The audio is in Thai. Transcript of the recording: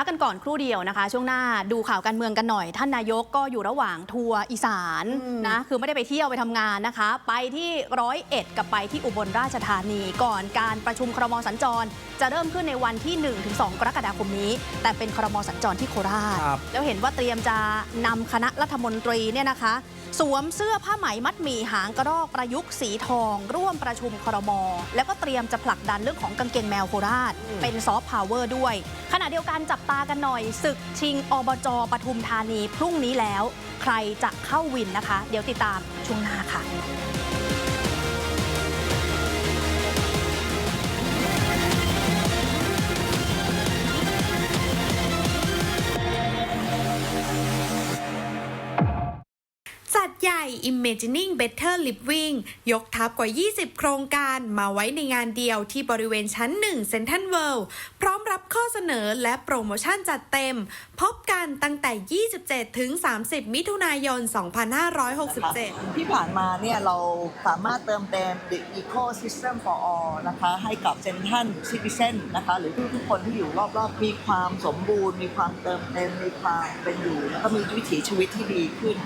พักกันก่อนครู่เดียวนะคะ ช่วงหน้าดูข่าวการเมืองกันหน่อย ท่านนายกก็อยู่ระหว่างทัวร์อีสานอืมนะคือไม่ได้ไปเที่ยวไปทำงานนะคะ ไปที่ร้อยเอ็ดกับไปที่อุบลราชธานีก่อนการประชุมครมสัญจร จะเริ่มขึ้นในวันที่ 1-2 กรกฎาคมนี้ แต่เป็นครมสัญจรที่โคราชครับแล้วเห็นว่าเตรียมจะนำคณะรัฐมนตรีเนี่ยนะคะ สวมเสื้อผ้าไหมมัดหมี่หางกระรอกประยุกต์สีทอง ร่วมประชุมครม แล้วก็เตรียมจะผลักดันเรื่องของกางเกงแมวโคราชอืมเป็นซอฟต์พาวเวอร์ด้วย ขณะเดียวกันจับตากันหน่อยศึกชิงอบจปทุมธานีพรุ่งนี้แล้ว ใครจะเข้าวินนะคะ เดี๋ยวติดตามช่วงหน้าค่ะ จัดใหญ่ Imagining Better Living ยกทัพกว่า 20 โครงการมาไว้ในงานเดียวที่บริเวณชั้น 1 เซ็นทรัลเวิลด์พร้อมรับข้อเสนอและโปรโมชั่นจัดเต็ม พบกันตั้งแต่ 27 ถึง 30 มิถุนายน 2567 ที่ผ่านมาเนี่ยเราสามารถเติมเต็ม The Ecosystem for All นะคะให้กับเซนทันซิติเซนนะคะหรือทุกๆคนที่อยู่รอบๆ มีความสมบูรณ์ มีความเติมเต็มมีความเป็นอยู่ แล้วก็มีวิถีชีวิตที่ดีขึ้น